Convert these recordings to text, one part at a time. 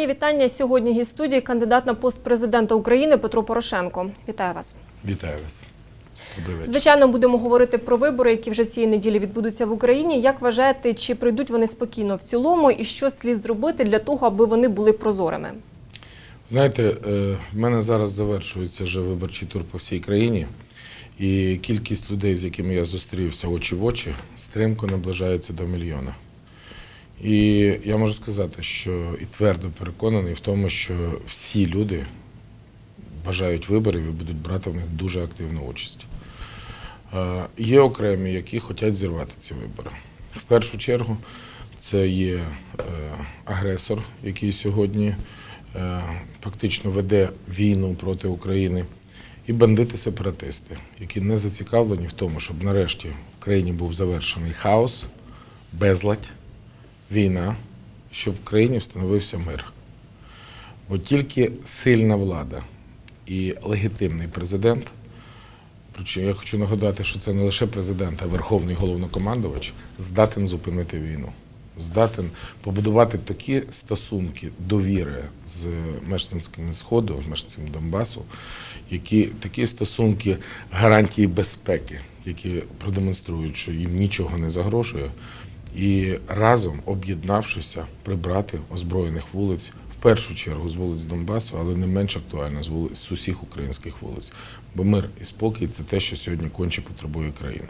Мої вітання сьогодні. Гість студії кандидат на пост президента України Петро Порошенко. Вітаю вас. Вітаю вас. Звичайно, будемо говорити про вибори, які вже цієї неділі відбудуться в Україні. Як вважаєте, чи прийдуть вони спокійно в цілому, і що слід зробити для того, аби вони були прозорими? Знаєте, е, в мене зараз завершується вже виборчий тур по всій країні, і кількість людей, з якими я зустрівся очі в очі, стрімко наближається до мільйона. І я можу сказати, що і твердо переконаний в тому, що всі люди бажають виборів і будуть брати в них дуже активну участь. Є окремі, які хочуть зірвати ці вибори. В першу чергу це є е, агресор, який сьогодні е, фактично веде війну проти України, і бандити-сепаратисти, які не зацікавлені в тому, щоб нарешті в країні був завершений хаос, безладь, війна, щоб в країні встановився мир. Бо тільки сильна влада і легітимний президент. Причому я хочу нагадати, що це не лише президент, а верховний головнокомандувач здатен зупинити війну, здатен побудувати такі стосунки довіри з мешканцями Сходу, з мешканцями Донбасу, які такі стосунки гарантії безпеки, які продемонструють, що їм нічого не загрожує, і разом, об'єднавшися, прибрати озброєних вулиць в першу чергу з вулиць Донбасу, але не менш актуально з вулиць з усіх українських вулиць. Бо мир і спокій це те, що сьогодні конче потребує країна.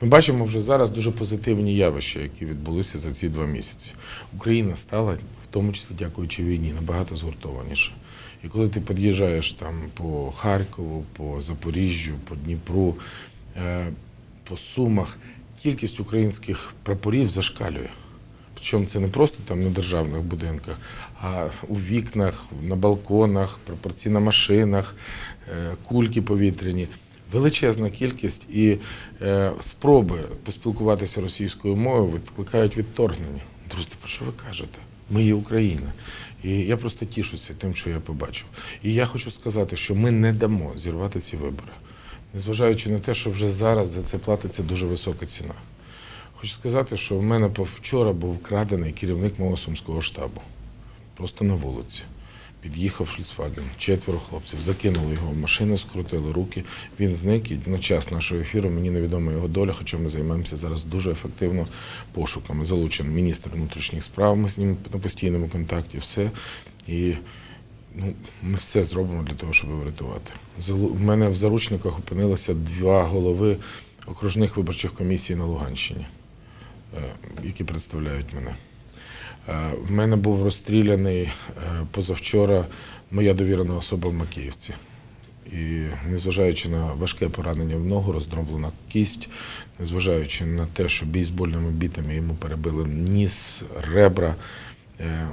Ми бачимо вже зараз дуже позитивні явища, які відбулися за ці два місяці. Україна стала, в тому числі дякуючи війні, набагато згуртованіша. І коли ти під'їжджаєш там по Харкову, по Запоріжжю, по Дніпру, е, по Сумах, кількість українських прапорів зашкалює. Причому це не просто там на державних будинках, а у вікнах, на балконах, прапорці на машинах, е, кульки повітряні. Величезна кількість і е, спроби поспілкуватися російською мовою викликають відторгнення. Друзі, про що ви кажете? Ми є Україна. І я просто тішуся тим, що я побачив. І я хочу сказати, що ми не дамо зірвати ці вибори, незважаючи на те, що вже зараз за це платиться дуже висока ціна. Хочу сказати, що в мене вчора був вкрадений керівник мого сумського штабу. Просто на вулиці. Під'їхав Фольксваген, четверо хлопців, закинули його в машину, скрутили руки. Він зник і на час нашого ефіру мені невідома його доля, хоча ми займаємося зараз дуже ефективно пошуками. Залучений міністр внутрішніх справ, ми з ним на постійному контакті, все. І ну, ми все зробимо для того, щоб врятувати. В мене в заручниках опинилося два голови окружних виборчих комісій на Луганщині, е, які представляють мене. Е, В мене був розстріляний е, позавчора моя довірена особа в Макіївці. І незважаючи на важке поранення в ногу, роздроблена кість, незважаючи на те, що бейсбольними бітами йому перебили ніс, ребра. Е,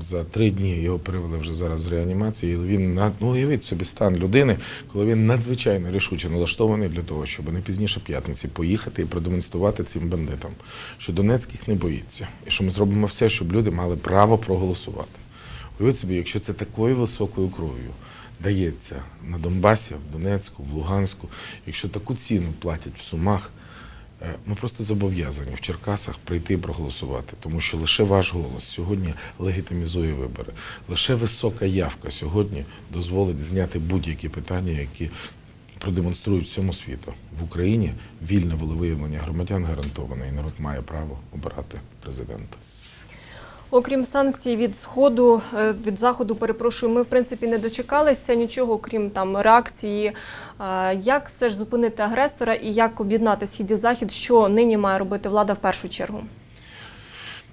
За три дні його перевели вже зараз з реанімації. І він ну, уявіть собі стан людини, коли він надзвичайно рішуче налаштований для того, щоб не пізніше п'ятниці поїхати і продемонструвати цим бандитам, що Донецьких не боїться, і що ми зробимо все, щоб люди мали право проголосувати. Уявіть собі, якщо це такою високою кров'ю дається на Донбасі, в Донецьку, в Луганську, якщо таку ціну платять в Сумах, ми просто зобов'язані в Черкасах прийти і проголосувати, тому що лише ваш голос сьогодні легітимізує вибори. Лише висока явка сьогодні дозволить зняти будь-які питання, які продемонструють всьому світу. В Україні вільне волевиявлення громадян гарантоване, і народ має право обирати президента. Окрім санкцій від сходу, е, від заходу, перепрошую, ми в принципі не дочекалися нічого, крім там реакції. Е, Як все ж зупинити агресора і як об'єднати схід і захід, що нині має робити влада в першу чергу?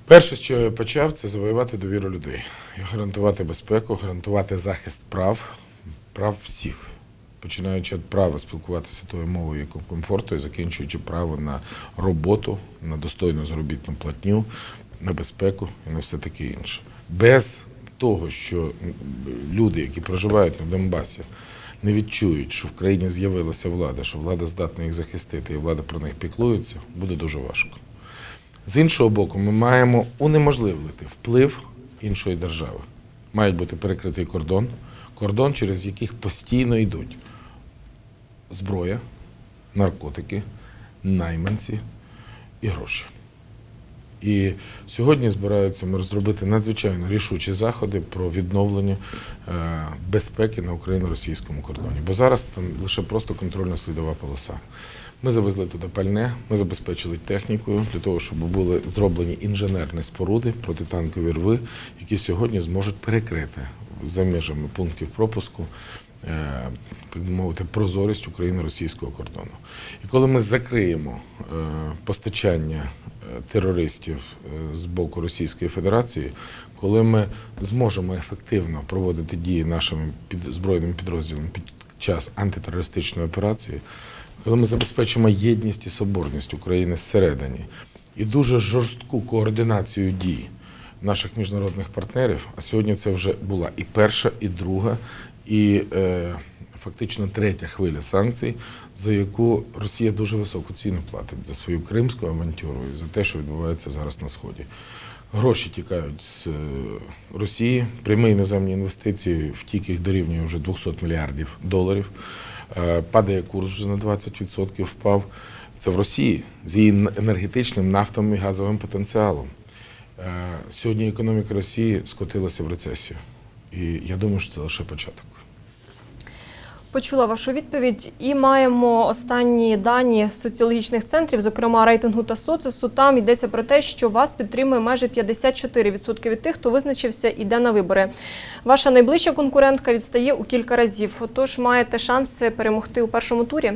Перше, що я почав, це завоювати довіру людей, І гарантувати безпеку, гарантувати захист прав, прав всіх, починаючи від права спілкуватися тою мовою, яку комфорту, і закінчуючи право на роботу, на достойну заробітну платню, на безпеку і на все таке інше. Без того, що люди, які проживають на Донбасі, не відчують, що в країні з'явилася влада, що влада здатна їх захистити, і влада про них піклується, буде дуже важко. З іншого боку, ми маємо унеможливити вплив іншої держави. Має бути перекритий кордон, кордон, через яких постійно йдуть зброя, наркотики, найманці і гроші. І сьогодні збираються ми розробити надзвичайно рішучі заходи про відновлення е, безпеки на україно-російському кордоні. Бо зараз там лише просто контрольно-слідова полоса. Ми завезли туди пальне, ми забезпечили технікою для того, щоб були зроблені інженерні споруди, протитанкові рви, які сьогодні зможуть перекрити за межами пунктів пропуску так би мовити, прозорість україно-російського кордону. І коли ми закриємо е, постачання е, терористів е, з боку Російської Федерації, коли ми зможемо ефективно проводити дії нашими під збройними підрозділами під час антитерористичної операції, коли ми забезпечимо єдність і соборність України зсередині і дуже жорстку координацію дій наших міжнародних партнерів, а сьогодні це вже була і перша, і друга, і е, фактично третя хвиля санкцій, за яку Росія дуже високу ціну платить за свою кримську авантюру і за те, що відбувається зараз на сході. Гроші тікають з е, Росії, прямі іноземні інвестиції втік їх дорівнює вже 200 мільярдів доларів. Е, Падає курс вже на 20% впав. Це в Росії з її енергетичним нафтовим і газовим потенціалом. Е, Сьогодні економіка Росії скотилася в рецесію. І я думаю, що це лише початок. Почула вашу відповідь і маємо останні дані соціологічних центрів, зокрема рейтингу та соцусу. Там йдеться про те, що вас підтримує майже 54% від тих, хто визначився, іде на вибори. Ваша найближча конкурентка відстає у кілька разів. Отож, маєте шанси перемогти у першому турі.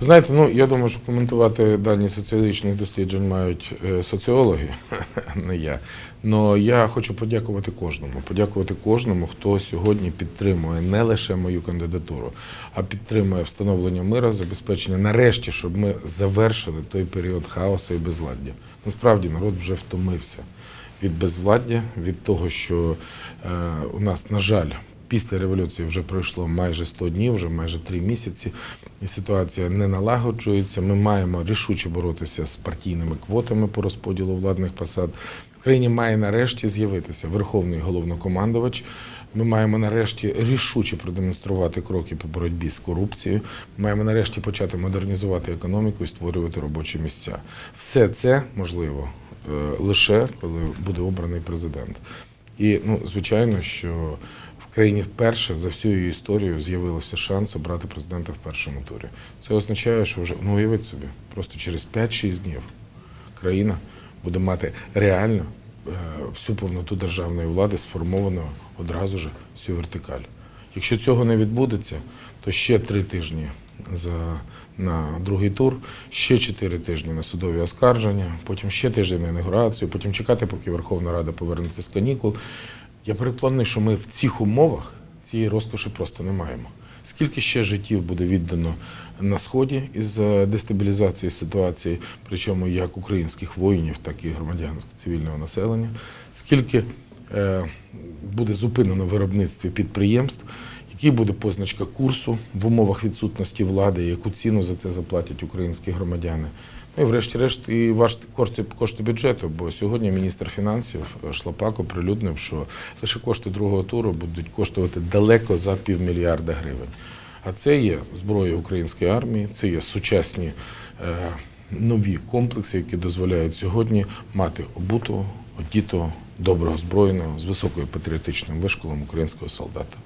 Знаєте, ну я думаю, що коментувати дані соціологічних досліджень мають е, соціологи, не я. Но я хочу подякувати кожному. Подякувати кожному, хто сьогодні підтримує не лише мою кандидатуру, а підтримує встановлення мира, забезпечення нарешті, щоб ми завершили той період хаосу і безладдя. Насправді народ вже втомився від безвладдя, від того, що е, у нас, на жаль, після революції вже пройшло майже 100 днів, вже майже 3 місяці, і ситуація не налагоджується. Ми маємо рішуче боротися з партійними квотами по розподілу владних посад. В країні має нарешті з'явитися верховний головнокомандувач. Ми маємо нарешті рішуче продемонструвати кроки по боротьбі з корупцією. Ми маємо нарешті почати модернізувати економіку і створювати робочі місця. Все це можливо е, лише коли буде обраний президент. І ну, звичайно, що країні вперше за всю її історію з'явився шанс обрати президента в першому турі. Це означає, що вже ну уявіть собі, просто через 5-6 днів країна буде мати реально е, всю повноту державної влади сформовану одразу ж всю вертикаль. Якщо цього не відбудеться, то ще три тижні за, на другий тур, ще чотири тижні на судові оскарження, потім ще тиждень на інаугурацію, потім чекати, поки Верховна Рада повернеться з канікул. Я переконаний, що ми в цих умовах цієї розкоші просто не маємо. Скільки ще життів буде віддано на сході із дестабілізації ситуації, причому як українських воїнів, так і громадянського цивільного населення, скільки е, буде зупинено виробництво підприємств, який буде позначка курсу в умовах відсутності влади, яку ціну за це заплатять українські громадяни. Ну і врешті-решт і ваш кошти, кошти бюджету, бо сьогодні міністр фінансів е, Шлапак оприлюднив, що лише кошти другого туру будуть коштувати далеко за півмільярда гривень. А це є зброя української армії, це є сучасні е, нові комплекси, які дозволяють сьогодні мати обутого, одітого, доброго збройного з високою патріотичним вишколом українського солдата.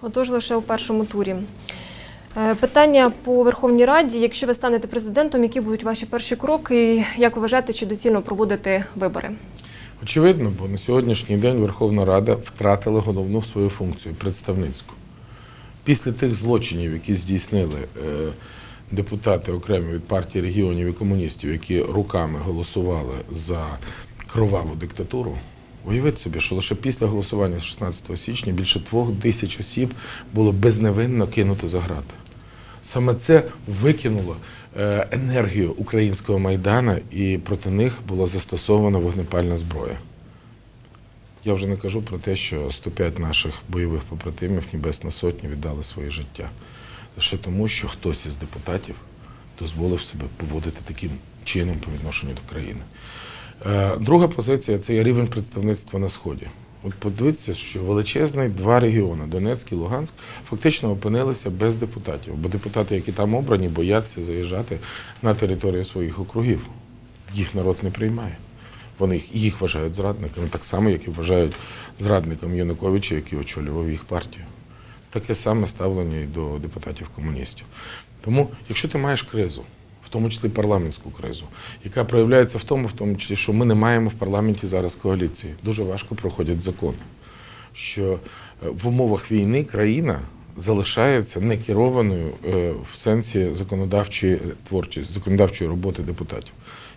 Отож, лише у першому турі. Е, Питання по Верховній Раді. Якщо ви станете президентом, які будуть ваші перші кроки? І як вважаєте, чи доцільно проводити вибори? Очевидно, бо на сьогоднішній день Верховна Рада втратила головну свою функцію представницьку. Після тих злочинів, які здійснили е, депутати окремі від партії регіонів і комуністів, які руками голосували за кроваву диктатуру, уявіть собі, що лише після голосування 16 січня більше двох тисяч осіб було безневинно кинуто за грати. Саме це викинуло е, енергію українського майдана, і проти них була застосована вогнепальна зброя. Я вже не кажу про те, що 105 наших бойових побратимів Небесна Сотня віддали своє життя. Лише тому, що хтось із депутатів дозволив себе поводити таким чином по відношенню до країни. Е, Друга позиція це рівень представництва на Сході. От подивіться, що величезний два регіони Донецьк і Луганськ фактично опинилися без депутатів, бо депутати, які там обрані, бояться заїжджати на територію своїх округів. їх народ не приймає. Вони їх, їх вважають зрадниками, так само, як і вважають зрадником Януковича, який очолював їх партію. Таке саме ставлення і до депутатів комуністів. Тому, якщо ти маєш кризу, тому числі парламентську кризу, яка проявляється в тому, в тому числі, що ми не маємо в парламенті зараз коаліції, дуже важко проходять закони. Що е, в умовах війни країна залишається некерованою е, в сенсі законодавчої творчості, законодавчої роботи депутатів.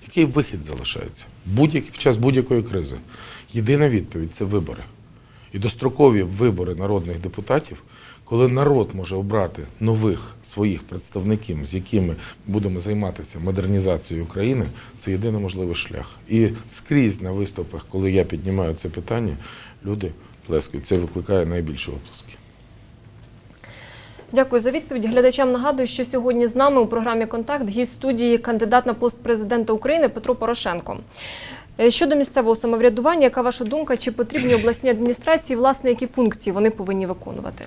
Який вихід залишається? Будь-як, під час будь-якої кризи. Єдина відповідь це вибори. І дострокові вибори народних депутатів, коли народ може обрати нових своїх представників, з якими будемо займатися модернізацією України, це єдиний можливий шлях. І скрізь на виступах, коли я піднімаю це питання, люди плескають. Це викликає найбільші оплески. Дякую за відповідь. Глядачам нагадую, що сьогодні з нами у програмі Контакт гість студії кандидат на пост президента України Петро Порошенко. Е, Щодо місцевого самоврядування, яка ваша думка, чи потрібні обласні адміністрації, власне, які функції вони повинні виконувати?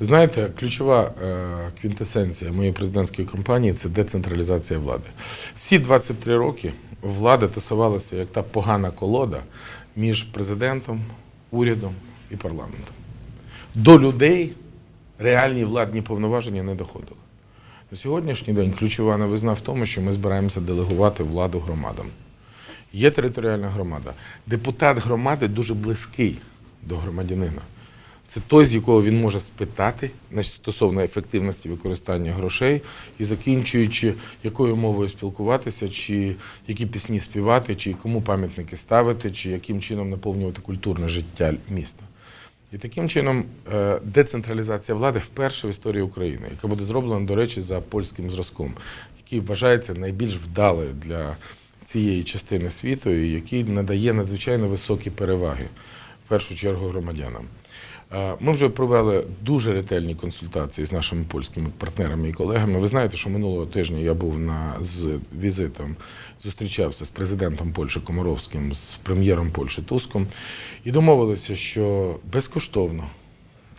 Знаєте, ключова е, квінтесенція моєї президентської кампанії це децентралізація влади. Всі 23 роки влада тасувалася як та погана колода між президентом, урядом і парламентом. До людей реальні владні повноваження не доходили. На сьогоднішній день ключова новизна в тому, що ми збираємося делегувати владу громадам. Є територіальна громада. Депутат громади дуже близький до громадянина. Це той, з якого він може спитати на- стосовно ефективності використання грошей і закінчуючи, якою мовою спілкуватися, чи які пісні співати, чи кому пам'ятники ставити, чи яким чином наповнювати культурне життя міста. І таким чином е, децентралізація влади вперше в історії України, яка буде зроблена, до речі, за польським зразком, який вважається найбільш вдалою для цієї частини світу, і який надає надзвичайно високі переваги, в першу чергу громадянам. Е, Ми вже провели дуже ретельні консультації з нашими польськими партнерами і колегами. Ви знаєте, що минулого тижня я був на з візитом, зустрічався з президентом Польщі Комаровським, з прем'єром Польщі Туском, і домовилися, що безкоштовно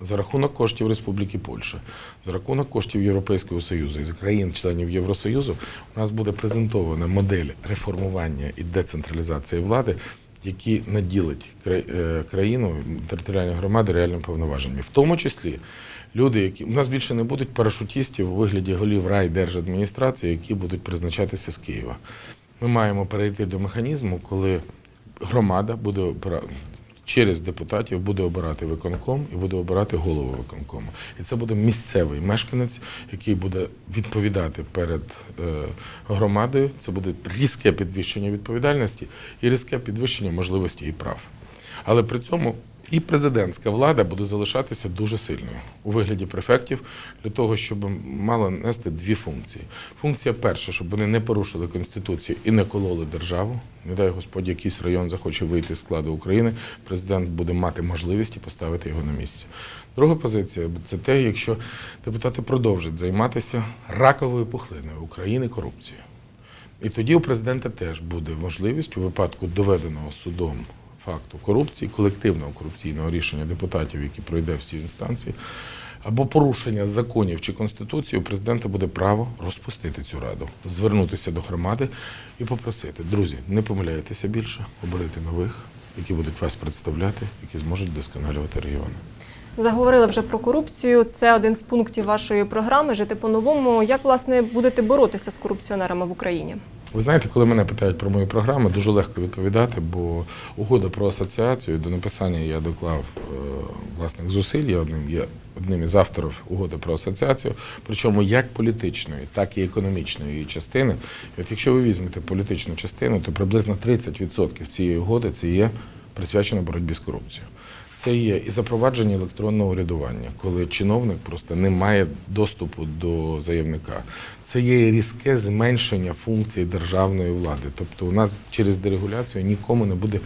за рахунок коштів Республіки Польща, за рахунок коштів Європейського Союзу і з країн-членів Євросоюзу у нас буде презентована модель реформування і децентралізації влади, які наділить е, країну, територіальні громади реальним повноваженням, В тому числі люди, які у нас більше не будуть парашутістів у вигляді голів райдержадміністрації, які будуть призначатися з Києва. Ми маємо перейти до механізму, коли громада буде через депутатів буде обирати виконком і буде обирати голову виконкому. І це буде місцевий мешканець, який буде відповідати перед е, громадою. Це буде різке підвищення відповідальності і різке підвищення можливості і прав. Але при цьому і президентська влада буде залишатися дуже сильною у вигляді префектів для того, щоб мала нести дві функції. Функція перша, щоб вони не порушили конституцію і не кололи державу. Не дай Господь, якийсь район захоче вийти з складу України. Президент буде мати можливість і поставити його на місце. Друга позиція це те, якщо депутати продовжать займатися раковою пухлиною України корупцією. І тоді у президента теж буде можливість у випадку доведеного судом факту корупції, колективного корупційного рішення депутатів, які пройде всі інстанції, або порушення законів чи конституції, у президента буде право розпустити цю раду, звернутися до громади і попросити: друзі, не помиляйтеся більше, оберіть нових, які будуть вас представляти, які зможуть досконалювати регіони. Заговорили вже про корупцію. Це один з пунктів вашої програми Жити по-новому. Як власне будете боротися з корупціонерами в Україні? Ви знаєте, коли мене питають про мою програму, дуже легко відповідати, бо угода про асоціацію до написання я доклав е, власних зусиль. Я одним є одним із авторів угоди про асоціацію, причому як політичної, так і економічної її частини. І от якщо ви візьмете політичну частину, то приблизно 30% цієї угоди це є присвячено боротьбі з корупцією. Це є і запровадження електронного урядування, коли чиновник просто не має доступу до заявника. Це є різке зменшення функцій державної влади. Тобто, у нас через дерегуляцію нікому не буде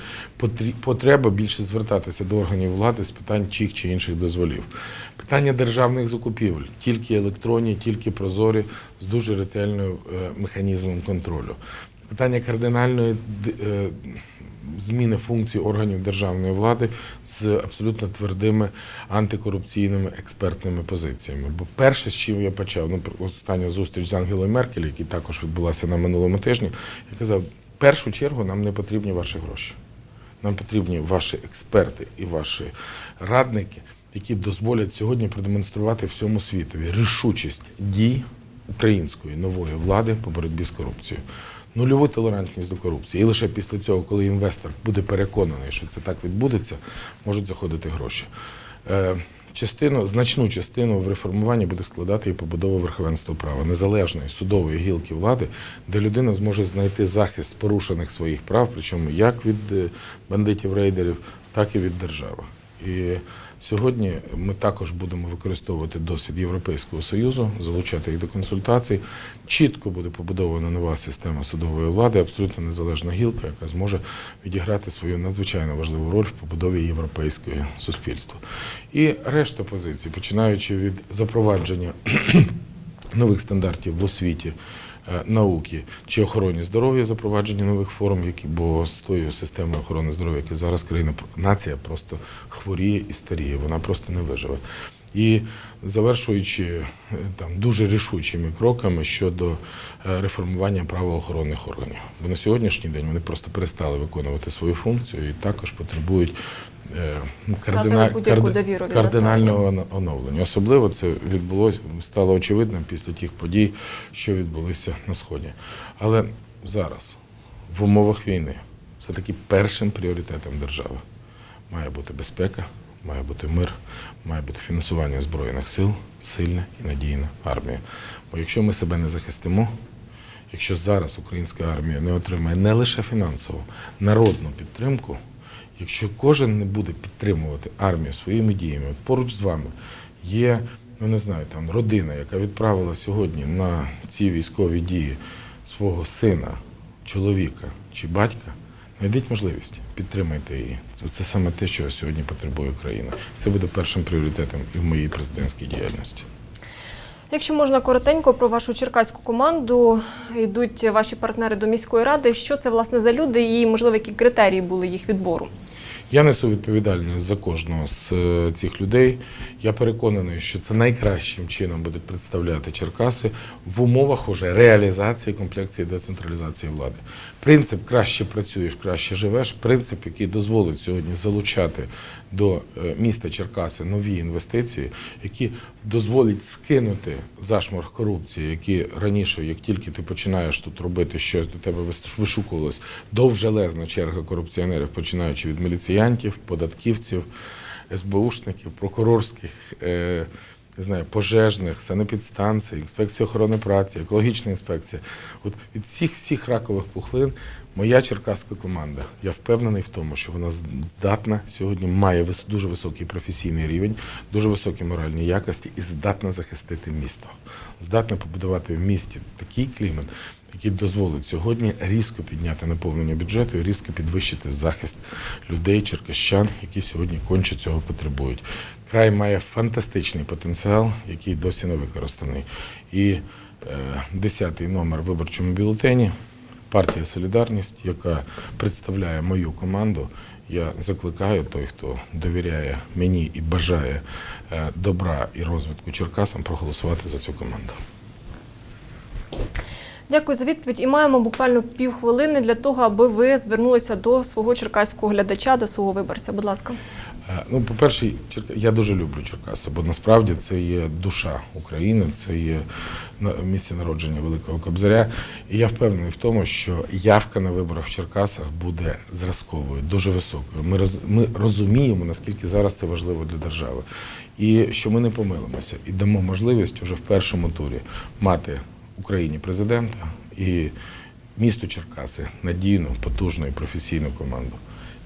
потреба більше звертатися до органів влади з питань чих чи інших дозволів. Питання державних закупівель тільки електронні, тільки прозорі, з дуже ретельним е, механізмом контролю. Питання кардинальної е, зміни функцій органів державної влади з абсолютно твердими антикорупційними експертними позиціями. Бо перше, з чим я почав, ну остання зустріч з Ангелою Меркель, яка також відбулася на минулому тижні, я казав. в першу чергу нам не потрібні ваші гроші. Нам потрібні ваші експерти і ваші радники, які дозволять сьогодні продемонструвати всьому світові рішучість дій української нової влади по боротьбі з корупцією. Нульову толерантність до корупції. І лише після цього, коли інвестор буде переконаний, що це так відбудеться, можуть заходити гроші. Е, Частину, значну частину в реформуванні буде складати і побудова верховенства права, незалежної судової гілки влади, де людина зможе знайти захист порушених своїх прав, причому як від е, бандитів-рейдерів, так і від держави. І сьогодні ми також будемо використовувати досвід Європейського союзу, залучати їх до консультацій. Чітко буде побудована нова система судової влади, абсолютно незалежна гілка, яка зможе відіграти свою надзвичайно важливу роль в побудові європейського суспільства. І решта позицій, починаючи від запровадження нових стандартів в освіті, науки чи охороні здоров'я, запровадження нових форм, які бо з тою системою охорони здоров'я, яка зараз країна нація просто хворіє і старіє, вона просто не виживе. І завершуючи е, там дуже рішучими кроками щодо е, реформування правоохоронних органів. Бо на сьогоднішній день вони просто перестали виконувати свою функцію і також потребують е, ну, кардина- карди- кардинального оновлення. Особливо це відбулося, стало очевидним після тих подій, що відбулися на Сході. Але зараз, в умовах війни, все-таки першим пріоритетом держави має бути безпека, має бути мир, має бути фінансування Збройних сил, сильна і надійна армія. Бо якщо ми себе не захистимо, якщо зараз українська армія не отримає не лише фінансову, народну підтримку, якщо кожен не буде підтримувати армію своїми діями, от поруч з вами є, ну не знаю, там родина, яка відправила сьогодні на ці військові дії свого сина, чоловіка чи батька, знайдіть можливість, підтримайте її. Це, саме те, що сьогодні потребує країна. Це буде першим пріоритетом і в моїй президентській діяльності. Якщо можна коротенько про вашу черкаську команду, йдуть ваші партнери до міської ради. Що це власне за люди і можливо які критерії були їх відбору? Я несу відповідальність за кожного з е, цих людей. Я переконаний, що це найкращим чином буде представляти Черкаси в умовах уже реалізації комплекції децентралізації влади. Принцип краще працюєш, краще живеш. Принцип, який дозволить сьогодні залучати до е, міста Черкаси нові інвестиції, які дозволять скинути зашморг корупції, які раніше, як тільки ти починаєш тут робити щось, до тебе вишукувалась довжелезна черга корупціонерів, починаючи від міліціянтів, податківців, СБУшників, прокурорських. Е- не знаю, пожежних, санепідстанцій, інспекції охорони праці, екологічна інспекція. От від всіх всіх ракових пухлин моя черкаська команда. Я впевнений в тому, що вона здатна сьогодні має дуже високий професійний рівень, дуже високі моральні якості і здатна захистити місто. Здатна побудувати в місті такий клімат, який дозволить сьогодні різко підняти наповнення бюджету і різко підвищити захист людей, черкащан, які сьогодні конче цього потребують. Край має фантастичний потенціал, який досі не використаний. І е, десятий номер виборчому бюлетені партія Солідарність, яка представляє мою команду. Я закликаю той, хто довіряє мені і бажає е, добра і розвитку Черкасам, проголосувати за цю команду. Дякую за відповідь. І маємо буквально півхвилини для того, аби ви звернулися до свого черкаського глядача, до свого виборця. Будь ласка. Е, Ну, по-перше, я дуже люблю Черкаси, бо насправді це є душа України, це є місце народження Великого Кобзаря. І я впевнений в тому, що явка на виборах в Черкасах буде зразковою, дуже високою. Ми, роз, ми розуміємо, наскільки зараз це важливо для держави. І що ми не помилимося і дамо можливість уже в першому турі мати Україні президента і місту Черкаси надійну, потужну і професійну команду.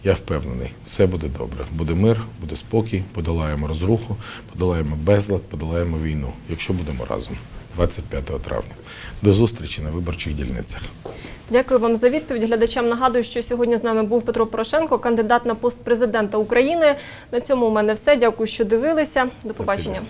Я впевнений, все буде добре. Буде мир, буде спокій, подолаємо розруху, подолаємо безлад, подолаємо війну, якщо будемо разом 25 травня. До зустрічі на виборчих дільницях. Дякую вам за відповідь. Глядачам нагадую, що сьогодні з нами був Петро Порошенко, кандидат на пост президента України. На цьому у мене все. Дякую, що дивилися. До побачення.